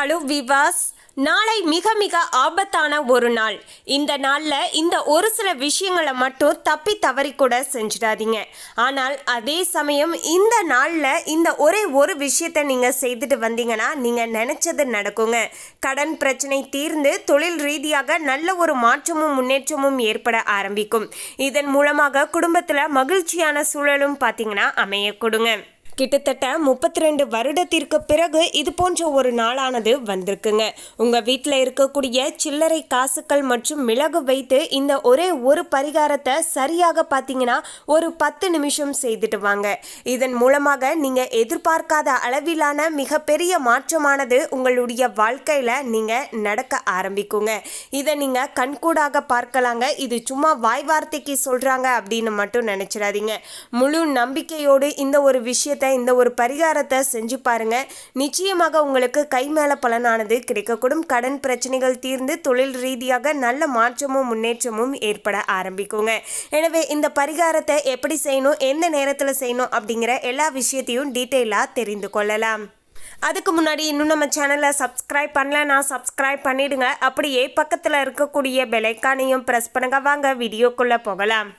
Hello விவாஸ் நாளை மிக மிக ஆபத்தான ஒரு நாள். இந்த நாளில் இந்த ஒரு சில விஷயங்களை மட்டும் தப்பி தவறி கூட செஞ்சிடாதீங்க. ஆனால் அதே சமயம் இந்த நாளில் இந்த ஒரே ஒரு விஷயத்தை நீங்கள் செய்துட்டு வந்தீங்கன்னா நீங்கள் நினச்சது நடக்குங்க. கடன் பிரச்சனை தீர்ந்து தொழில் ரீதியாக நல்ல ஒரு மாற்றமும் முன்னேற்றமும் ஏற்பட ஆரம்பிக்கும். இதன் மூலமாக குடும்பத்தில் மகிழ்ச்சியான சூழலும் பார்த்தீங்கன்னா அமைய கொடுங்க. கிட்டத்தட்ட முப்பத்தி ரெண்டு வருடத்திற்கு பிறகு இது போன்ற ஒரு நாளானது வந்திருக்குங்க. உங்க வீட்டில் இருக்கக்கூடிய சில்லறை காசுகள் மற்றும் மிளகு வைத்து இந்த ஒரே ஒரு பரிகாரத்தை சரியாக பார்த்தீங்கன்னா ஒரு பத்து நிமிஷம் செய்துட்டு வாங்க. இதன் மூலமாக நீங்க எதிர்பார்க்காத அளவிலான மிகப்பெரிய மாற்றமானது உங்களுடைய வாழ்க்கையில நீங்க நடக்க ஆரம்பிக்குங்க. இதை நீங்க கண்கூடாக பார்க்கலாங்க. இது சும்மா வாய் வார்த்தைக்கு சொல்றாங்க அப்படின்னு மட்டும் நினைச்சிடாதீங்க. முழு நம்பிக்கையோடு இந்த ஒரு விஷயத்தை இந்த ஒரு பரிகாரத்தை செஞ்சு பாருங்க. நிச்சயமாக உங்களுக்கு கை மேல பலனானது கிடைக்கக்கூடும். கடன் பிரச்சனைகள் தீர்ந்து தொழில் ரீதியாக நல்ல மாற்றமும் முன்னேற்றமும் ஏற்பட ஆரம்பிக்குங்க. எனவே இந்த பரிகாரத்தை எப்படி செய்யணும் எந்த நேரத்தில் செய்யணும் அப்படிங்கிற எல்லா விஷயத்தையும் டீட்டெயிலாக தெரிந்து கொள்ளலாம். அதுக்கு முன்னாடி இன்னும் நம்ம சேனலை சப்ஸ்கிரைப் பண்ணலன்னா சப்ஸ்கிரைப் பண்ணிடுங்க. அப்படியே பக்கத்தில் இருக்கக்கூடிய பெலைக்கானையும் ப்ரெஸ் பண்ணுங்க. வாங்க வீடியோக்குள்ளே போகலாம்.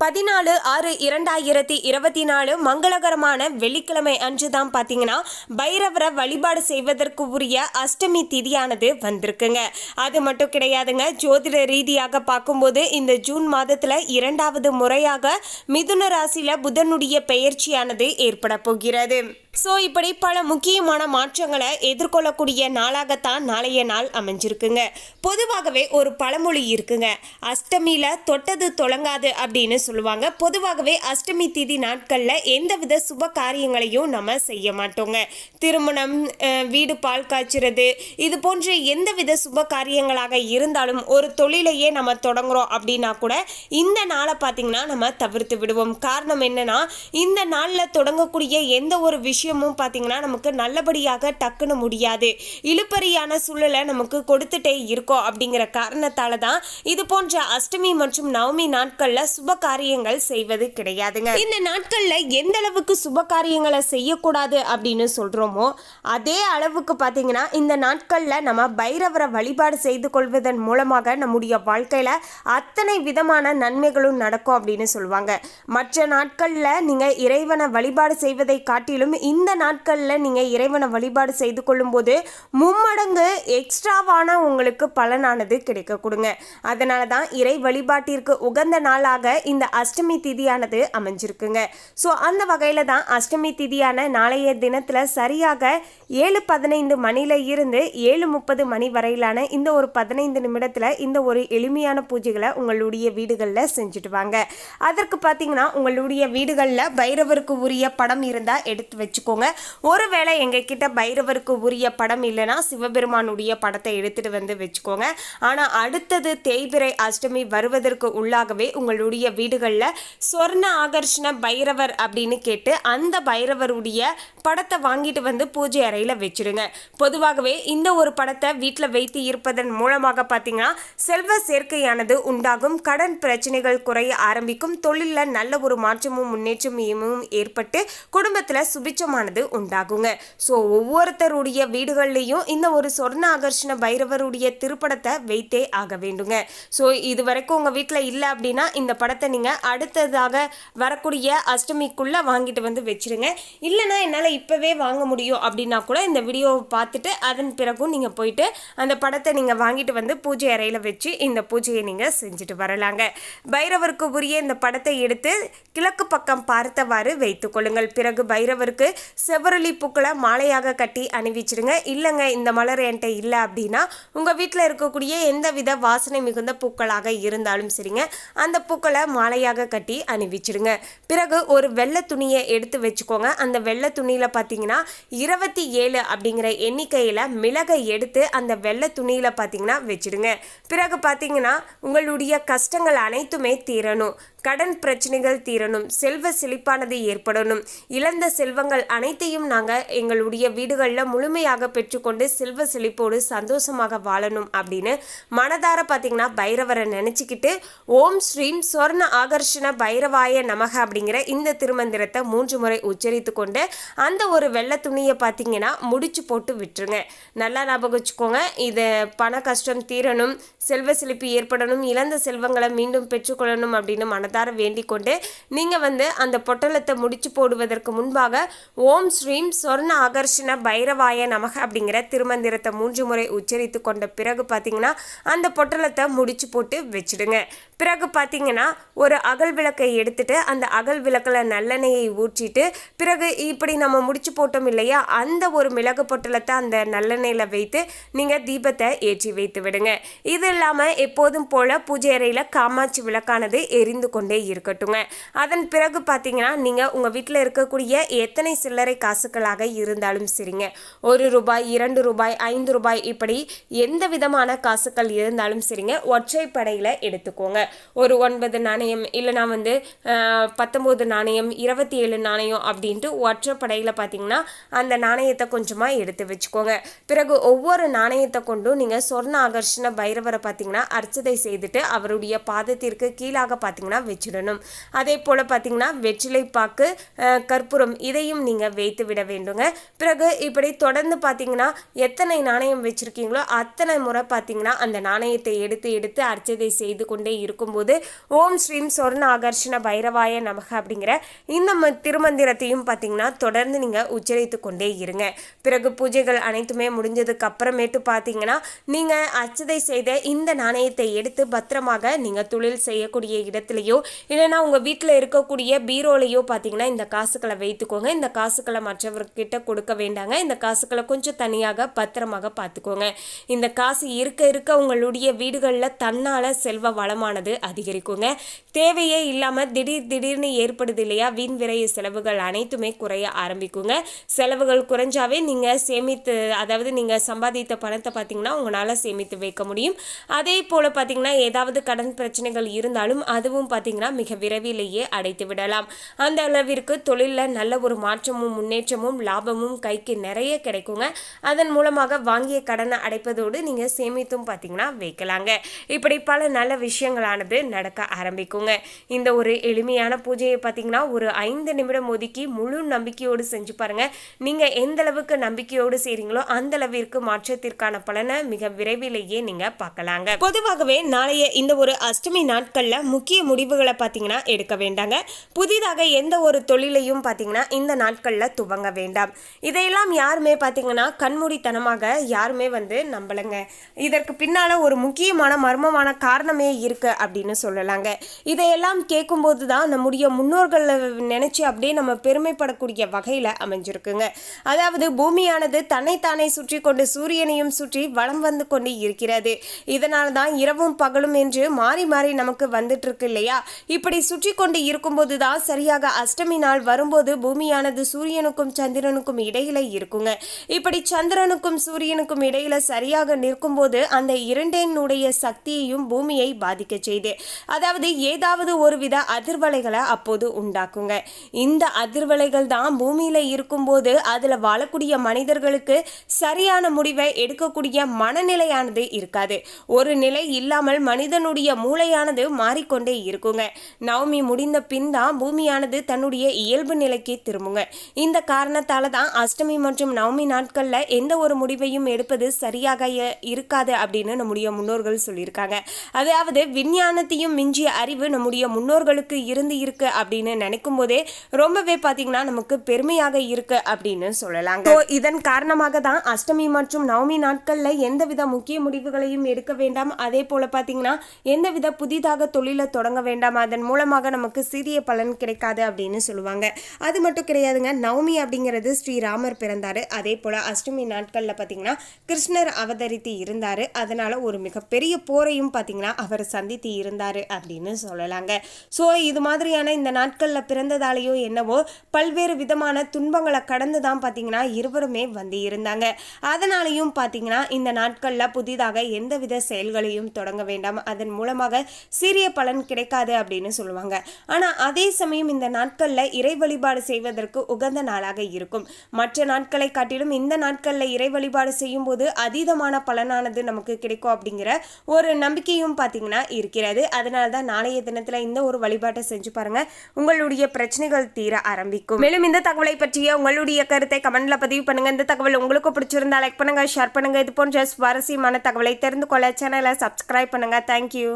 பதினாலு ஆறு இரண்டாயிரத்தி இருபத்தி நாலு மங்களகரமான வெள்ளிக்கிழமை அன்று தான் பார்த்தீங்கன்னா பைரவரை வழிபாடு செய்வதற்கு உரிய அஷ்டமி திதியானது வந்திருக்குங்க. அது மட்டும் கிடையாதுங்க ஜோதிட ரீதியாக பார்க்கும்போது இந்த ஜூன் மாதத்தில் இரண்டாவது முறையாக மிதுன ராசியில் புதனுடைய பெயர்ச்சியானது ஏற்பட போகிறது. ஸோ இப்படி பல முக்கியமான மாற்றங்களை எதிர்கொள்ளக்கூடிய நாளாகத்தான் நாளைய நாள் அமைஞ்சிருக்குங்க. பொதுவாகவே ஒரு பழமொழி இருக்குங்க. அஷ்டமியில் தொட்டது தொடங்காது அப்படின்னு சொல்லுவாங்க. பொதுவாகவே அஷ்டமி திதி நாட்களில் எந்தவித சுப காரியங்களையும் நம்ம செய்ய மாட்டோங்க. திருமணம் வீடு பால் காய்ச்சிறது இது போன்ற எந்தவித சுப காரியங்களாக இருந்தாலும் ஒரு தொழிலையே நம்ம தொடங்குறோம் அப்படின்னா கூட இந்த நாளை பார்த்தீங்கன்னா நம்ம தவிர்த்து விடுவோம். காரணம் என்னென்னா இந்த நாளில் தொடங்கக்கூடிய எந்த ஒரு விஷயம் விஷயமும் பார்த்திங்கன்னா நமக்கு நல்லபடியாக டக்குன்னு முடியாது. இழுப்பறியான சூழலை நமக்கு கொடுத்துட்டே இருக்கோம் அப்படிங்கிற காரணத்தால தான் இது போன்ற அஷ்டமி மற்றும் நவமி நாட்கள்ல சுப காரியங்கள் செய்வது கிடையாதுங்க. இந்த நாட்கள்ல எந்த அளவுக்கு சுப காரியங்களை செய்யக்கூடாது அப்படின்னு சொல்றோமோ அதே அளவுக்கு பார்த்தீங்கன்னா இந்த நாட்கள்ல நம்ம பைரவரை வழிபாடு செய்து கொள்வதன் மூலமாக நம்முடைய வாழ்க்கையில அத்தனை விதமான நன்மைகளும் நடக்கும் அப்படின்னு சொல்லுவாங்க. மற்ற நாட்கள்ல நீங்க இறைவனை வழிபாடு செய்வதை காட்டிலும் இந்த நாட்களில் நீங்கள் இறைவனை வழிபாடு செய்து கொள்ளும்போது மும்மடங்கு எக்ஸ்ட்ராவான உங்களுக்கு பலனானது கிடைக்க கொடுங்க. அதனால தான் இறை வழிபாட்டிற்கு உகந்த நாளாக இந்த அஷ்டமி திதியானது அமைஞ்சிருக்குங்க. ஸோ அந்த வகையில் தான் அஷ்டமி திதியான நாளைய தினத்தில் சரியாக ஏழு பதினைந்து மணியில் இருந்து ஏழு முப்பது மணி வரையிலான இந்த ஒரு பதினைந்து நிமிடத்தில் இந்த ஒரு எளிமையான பூஜைகளை உங்களுடைய வீடுகளில் செஞ்சுட்டு வாங்க. அதற்கு பார்த்தீங்கன்னா உங்களுடைய வீடுகளில் பைரவருக்கு உரிய படம் இருந்தால் எடுத்து வச்சுக்கோங்க. ஒருவேளை எங்ககிட்ட பைரவருக்கு உரிய படம் இல்லைன்னா சிவபெருமானுடைய படத்தை எடுத்துட்டு வந்து வச்சுக்கோங்க. ஆனால் அடுத்தது தேய்பிரை அஷ்டமி வருவதற்கு உள்ளாகவே உங்களுடைய வீடுகளில் சொர்ண ஆகர்ஷண பைரவர் அப்படின்னு கேட்டு அந்த பைரவருடைய படத்தை வாங்கிட்டு வந்து பூஜை அறையில் வச்சிடுங்க பொதுவாகவே இந்த ஒரு படத்தை வீட்டில் வைத்து இருப்பதன் மூலமாக பார்த்தீங்கன்னா செல்வ சேர்க்கையானது உண்டாகும். கடன் பிரச்சனைகள் குறைய ஆரம்பிக்கும். தொழிலில் நல்ல ஒரு மாற்றமும் முன்னேற்றமும் ஏற்பட்டு குடும்பத்தில் சுபிச்சமானது உண்டாகுங்க. ஸோ ஒவ்வொருத்தருடைய வீடுகள்லையும் இந்த ஒரு சொர்ண ஆகர்ஷண பைரவருடைய திருப்படத்தை வைத்தே ஆக வேண்டுங்க. ஸோ இது வரைக்கும் உங்கள் வீட்டில் இல்லை அப்படின்னா இந்த படத்தை நீங்கள் அடுத்ததாக வரக்கூடிய அஷ்டமிக்குள்ளே வாங்கிட்டு வந்து வச்சுருங்க. இல்லைனா என்னால் இப்போவே வாங்க முடியும் அப்படின்னா கூட இந்த வீடியோவை பார்த்துட்டு அதன் பிறகும் நீங்கள் போயிட்டு அந்த படத்தை நீங்கள் வாங்கிட்டு வந்து பூஜை அறையில் வச்சு இந்த பூஜையை நீங்கள் செஞ்சுட்டு வரலாங்க. பைரவருக்கு உரிய இந்த படத்தை எடுத்து கிழக்கு பக்கம் பார்த்தவாறு வைத்துக் கொள்ளுங்கள். பிறகு பைரவருக்கு செவ்வரளி பூக்களை மாலையாக கட்டி அணிவிச்சிடுங்க இல்லைங்க இந்த மலர் என்கிட்ட இல்லை அப்படின்னா உங்கள் வீட்டில் இருக்கக்கூடிய எந்த வித வாசனை மிகுந்த பூக்களாக இருந்தாலும் சரிங்க அந்த பூக்களை மாலையாக கட்டி அணிவிச்சிடுங்க பிறகு ஒரு வெள்ளை துணியை எடுத்து வச்சுக்கோங்க. அந்த வெள்ளை துணியில் பார்த்தீங்கன்னா இருபத்தி ஏழு அப்படிங்கிற எண்ணிக்கையில் மிளகை எடுத்து அந்த வெள்ளை துணியில் பார்த்தீங்கன்னா வச்சிடுங்க பிறகு பார்த்தீங்கன்னா உங்களுடைய கஷ்டங்கள் அனைத்துமே தீரணும். கடன் பிரச்சனைகள் தீரணும் செல்வ செழிப்பானது ஏற்படணும். இழந்த செல்வங்கள் அனைத்தையும் நாங்கள் எங்களுடைய வீடுகளில் முழுமையாக பெற்றுக்கொண்டு செல்வ செழிப்போடு சந்தோஷமாக வாழணும் அப்படின்னு மனதார பார்த்தீங்கன்னா பைரவரை நினச்சிக்கிட்டு ஓம் ஸ்ரீம் சொர்ண ஆகர்ஷண பைரவாய நமக அப்படிங்கிற இந்த திருமந்திரத்தை மூன்று முறை உச்சரித்து கொண்டு அந்த ஒரு வெள்ளை துணியை பார்த்தீங்கன்னா முடிச்சு போட்டு விட்டுருங்க. நல்லா ஞாபகம் வச்சுக்கோங்க இது பண கஷ்டம் தீரணும் செல்வ செழிப்பு ஏற்படணும் இழந்த செல்வங்களை மீண்டும் பெற்றுக்கொள்ளணும் அப்படின்னு மன மனதார வேண்டிக் கொண்டு நீங்கள் வந்து அந்த பொட்டலத்தை முடிச்சு போடுவதற்கு முன்பாக ஓம் ஸ்ரீம் சொர்ண ஆகர்ஷண பைரவாய நமக அப்படிங்கிற திருமந்திரத்தை மூன்று முறை உச்சரித்து கொண்ட பிறகு பார்த்தீங்கன்னா அந்த பொட்டலத்தை முடிச்சு போட்டு வச்சுடுங்க. பிறகு பார்த்தீங்கன்னா ஒரு அகல் விளக்கை எடுத்துட்டு அந்த அகல் விளக்கில் நல்லெண்ணெயை ஊற்றிட்டு பிறகு இப்படி நம்ம முடிச்சு போட்டோம் இல்லையா? அந்த ஒரு மிளகு பொட்டலத்தை அந்த நல்லெண்ணெயில் வைத்து நீங்கள் தீபத்தை ஏற்றி வைத்து விடுங்க. இது இல்லாமல் எப்போதும் போல பூஜை அறையில் காமாட்சி விளக்கானது எரிந்து கொண்டு கொண்டே இருக்கட்டுங்க. அதன் பிறகு பார்த்தீங்கன்னா நீங்கள் உங்கள் வீட்டில் இருக்கக்கூடிய எத்தனை சில்லறை காசுகளாக இருந்தாலும் சரிங்க. ஒரு ரூபாய் இரண்டு ரூபாய் ஐந்து ரூபாய் இப்படி எந்த விதமான காசுகள் இருந்தாலும் சரிங்க. ஒற்றைப்படையில் எடுத்துக்கோங்க. ஒரு ஒன்பது நாணயம் இல்லைனா வந்து பத்தொம்போது நாணயம் இருபத்தி ஏழு நாணயம் அப்படின்ட்டு ஒற்றைப்படையில் பார்த்தீங்கன்னா அந்த நாணயத்தை கொஞ்சமாக எடுத்து வச்சுக்கோங்க. பிறகு ஒவ்வொரு நாணயத்தை கொண்டும் நீங்கள் சொர்ண ஆகர்ஷண பைரவரை பார்த்தீங்கன்னா அர்ச்சதை செய்துட்டு அவருடைய பாதத்திற்கு கீழாக பார்த்தீங்கன்னா வச்சிடணும். அதே போல் பார்த்தீங்கன்னா வெற்றிலை பாக்கு கற்பூரம் இதையும் நீங்கள் வைத்து விட வேண்டுங்க. பிறகு இப்படி தொடர்ந்து பார்த்தீங்கன்னா எத்தனை நாணயம் வச்சுருக்கீங்களோ அத்தனை முறை பார்த்தீங்கன்னா அந்த நாணயத்தை எடுத்து எடுத்து அர்ச்சதை செய்து கொண்டே இருக்கும்போது ஓம் ஸ்ரீம் சொர்ண ஆகர்ஷண பைரவாய நமக அப்படிங்கிற இந்த ம- திருமந்திரத்தையும் பார்த்தீங்கன்னா தொடர்ந்து நீங்கள் உச்சரித்து கொண்டே இருங்க. பிறகு பூஜைகள் அனைத்துமே முடிஞ்சதுக்கு அப்புறமேட்டு பார்த்தீங்கன்னா நீங்கள் அர்ச்சதை செய்த இந்த நாணயத்தை எடுத்து பத்திரமாக நீங்கள் தொழில் செய்யக்கூடிய இடத்துலையோ இல்லைன்னா உங்கள் வீட்டில் இருக்கக்கூடிய பீரோலையோ பார்த்தீங்கன்னா இந்த காசுகளை வைத்துக்கோங்க. இந்த காசுகளை மற்றவர்கிட்ட கொடுக்க வேண்டாங்க. இந்த காசுகளை கொஞ்சம் தனியாக பத்திரமாக பார்த்துக்கோங்க இந்த காசு இருக்க இருக்க உங்களுடைய வீடுகளில் தன்னால் செல்வ வளமானது அதிகரிக்குங்க. தேவையே இல்லாமல் திடீர் திடீர்னு ஏற்படுது இல்லையா? வீண் விரைய செலவுகள் அனைத்துமே குறைய ஆரம்பிக்குங்க. செலவுகள் குறைஞ்சாவே நீங்கள் சேமித்து அதாவது நீங்கள் சம்பாதித்த பணத்தை பார்த்தீங்கன்னா உங்களால் சேமித்து வைக்க முடியும். அதே போல் பார்த்தீங்கன்னா ஏதாவது கடன் பிரச்சனைகள் இருந்தாலும் அதுவும் பார்த்தீங்கன்னா மிக விரைவிலேயே அடைத்து விடலாம். அந்த அளவிற்கு தொழிலில் நல்ல ஒரு மாற்றமும் முன்னேற்றமும் லாபமும் கைக்கு நிறைய கிடைக்குங்க. அதன் மூலமாக வாங்கிய கடனை அடைப்பதோடு நீங்கள் சேமித்தும் பார்த்தீங்கன்னா வைக்கலாங்க. இப்படி பல நல்ல விஷயங்களானது நடக்க ஆரம்பிக்குங்க. இந்த ஒரு எளிமையான பூஜையை பார்த்தீங்கன்னா ஒரு ஐந்து நிமிடம் ஒதுக்கி முழு நம்பிக்கையோடு செஞ்சு பாருங்க. நீங்க எந்த அளவுக்கு நம்பிக்கையோடு செய்றீங்களோ அந்த அளவிற்கு மாற்றத்திற்கான பலனை மிக விரைவிலேயே நீங்க பார்க்கலாங்க. பொதுவாகவே நாளைய இந்த ஒரு அஷ்டமி நாட்கள்ல முக்கிய முடிவுகள் பார்த்தீங்கன்னா எடுக்க வேண்டாங்க. புதிதாக எந்த ஒரு தொழிலையும் பார்த்தீங்கன்னா இந்த நாட்களில் துவங்க வேண்டாம். இதையெல்லாம் யாருமே பார்த்தீங்கன்னா கண்மூடித்தனமாக யாருமே வந்து நம்பலைங்க. இதற்கு பின்னால் ஒரு முக்கியமான மர்மமான காரணமே இருக்குது அப்படின்னு சொல்லலாங்க. இதையெல்லாம் கேட்கும்போது தான் நம்முடைய முன்னோர்களை நினச்சி அப்படியே நம்ம பெருமைப்படக்கூடிய வகையில் அமைஞ்சிருக்குங்க. அதாவது பூமியானது தன்னைத்தானே சுற்றி கொண்டு சூரியனையும் சுற்றி வலம் வந்து கொண்டு இருக்கிறது. இதனால தான் இரவும் பகலும் என்று மாறி மாறி நமக்கு வந்துட்டு இருக்கு இல்லையா? இப்படி சுற்றி கொண்டு இருக்கும்போது தான் சரியாக அஷ்டமி நாள் வரும்போது பூமியானது சூரியனுக்கும் சந்திரனுக்கும் இடையில இருக்குங்க. இப்படி சந்திரனுக்கும் சூரியனுக்கும் இடையில சரியாக நிற்கும்போது அந்த இரண்டினுடைய சக்தியையும் பூமியை பாதிக்க செய்து அதாவது ஏதாவது ஒரு வித அதிர்வலைகளை அப்போது உண்டாக்குங்க. இந்த அதிர்வலைகள் தான் பூமியில இருக்கும்போது அதுல வாழக்கூடிய மனிதர்களுக்கு சரியான முடிவை எடுக்கக்கூடிய மனநிலையானது இருக்காது. ஒரு நிலை இல்லாமல் மனிதனுடைய மூளையானது மாறிக்கொண்டே இருக்கும். இருக்குங்க நவமி முடிந்த பின் தான் பூமியானது தன்னுடைய இயல்பு நிலைக்கு திரும்புங்க. இந்த காரணத்தால தான் அஷ்டமி மற்றும் நவமி நாட்கள்ல எந்த ஒரு முடிவையும் எடுப்பது சரியாக இருக்காது அப்படின்னு நம்முடைய முன்னோர்கள் சொல்லியிருக்காங்க. அதாவது விஞ்ஞானத்தையும் மிஞ்சிய அறிவு நம்முடைய முன்னோர்களுக்கு இருந்து இருக்கு அப்படின்னு நினைக்கும் போதே ரொம்பவே பாத்தீங்கன்னா நமக்கு பெருமையாக இருக்கு அப்படின்னு சொல்லலாங்க. இதன் காரணமாக தான் அஷ்டமி மற்றும் நவமி நாட்கள்ல எந்தவித முக்கிய முடிவுகளையும் எடுக்க வேண்டாம். அதே போல பாத்தீங்கன்னா எந்தவித புதிதாக தொழிலை தொடங்க வேண்டாம். அதன் மூலமாக நமக்கு சிறிய பலன் கிடைக்காது அப்படின்னு சொல்லுவாங்க. அது மட்டும் கிடையாதுங்க. நவமி அப்படிங்கிறது ஸ்ரீராமர் பிறந்தார். அதே போல் அஷ்டமி நாட்களில் பார்த்தீங்கன்னா கிருஷ்ணர் அவதரித்து இருந்தார். அதனால் ஒரு மிகப்பெரிய போரையும் பார்த்திங்கன்னா அவர் சந்தித்து இருந்தார் அப்படின்னு சொல்லலாங்க. ஸோ இது மாதிரியான இந்த நாட்களில் பிறந்ததாலேயோ என்னவோ பல்வேறு விதமான துன்பங்களை கடந்து தான் பார்த்தீங்கன்னா இருவருமே வந்து இருந்தாங்க. அதனாலையும் பார்த்தீங்கன்னா இந்த நாட்களில் புதிதாக எந்தவித செயல்களையும் தொடங்க வேண்டாம். அதன் மூலமாக சிறிய பலன் கிடைக்காது அப்படின்னு சொல்லுவாங்க. ஆனால் அதே சமயம் இந்த நாட்களில் இறை வழிபாடு செய்வதற்கு உகந்த நாளாக இருக்கும். மற்ற நாட்களை காட்டிலும் இந்த நாட்களில் இறை வழிபாடு செய்யும் போது அதீதமான பலனானது நமக்கு கிடைக்கும் அப்படிங்கிற ஒரு நம்பிக்கையும் பார்த்தீங்கன்னா இருக்கிறது. அதனால தான் நாளைய தினத்தில் இந்த ஒரு வழிபாட்டை செஞ்சு பாருங்க. உங்களுடைய பிரச்சனைகள் தீர ஆரம்பிக்கும். மேலும் இந்த தகவலை பற்றிய உங்களுடைய கருத்தை கமெண்ட்ல பதிவு பண்ணுங்க. இந்த தகவல் உங்களுக்கு பிடிச்சிருந்தா லைக் பண்ணுங்க ஷேர் பண்ணுங்க. இது போன்ற சுவாரஸ்யமான தகவலை தெரிந்து கொள்ள சேனலை சப்ஸ்கிரைப் பண்ணுங்க. தேங்க்யூ